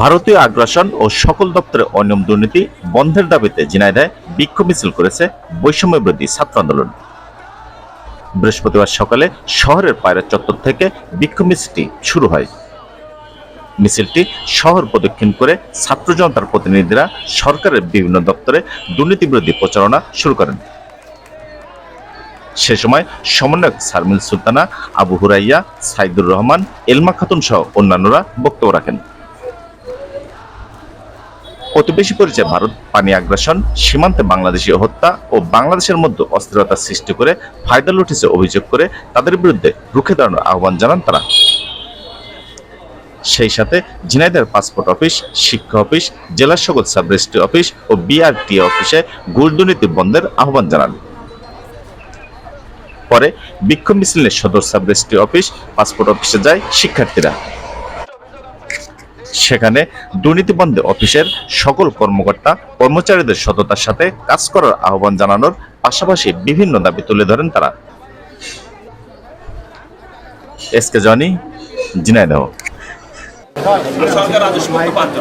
ভারতীয় আগ্রাসন ও সকল দপ্তরের অনিয়ম দুর্নীতি বন্ধের দাবিতে ঝিনাইদহে বিক্ষোভ মিছিল করেছে বৈষম্য বিরোধী ছাত্র আন্দোলন। বৃহস্পতিবার সকালে শহরের পায়রা চত্বর থেকে বিক্ষোভ মিছিলটি শুরু হয়। মিছিলটি শহর প্রদক্ষিণ করে ছাত্র জনতার প্রতিনিধিরা সরকারের বিভিন্ন দপ্তরে দুর্নীতি বিরোধী প্রচারণা শুরু করেন। সে সময় সমন্বয়ক সারমিল সুলতানা, আবু হুরাইয়া, সাইদুর রহমান, এলমা খাতুন সহ অন্যান্যরা বক্তব্য রাখেন। প্রতিবেশী পরিচয় ভারত পানি আগ্রাসন, সীমান্তে বাংলাদেশি হত্যা ও বাংলাদেশের মধ্যে অস্থিরতা সৃষ্টি করে ফায়দা লুটিছে অভিযোগ করে তাদের বিরুদ্ধে রুখে দাঁড়ানোর আহ্বান জানান তারা। সেই সাথে ঝিনাইদহের পাসপোর্ট অফিস, শিক্ষা অফিস জেলা সকল সাব রেজিস্ট্রি অফিস ও বিআরটি অফিসে ঘুষ দুর্নীতি বন্ধের আহ্বান জানান। পরে বিক্ষোভ মিছিলের সদর সাব রেজিস্ট্রি অফিস, পাসপোর্ট অফিসে যায় শিক্ষার্থীরা। সেখানে দুর্নীতি বন্ধে অফিসের সকল কর্মকর্তা কর্মচারীদের সততার সাথে কাজ করার আহ্বান জানানোর পাশাপাশি বিভিন্ন দাবি তুলে ধরেন তারা। এস কে জনি ঝিনাইদহ সরকার রাজস্ব করতে পারত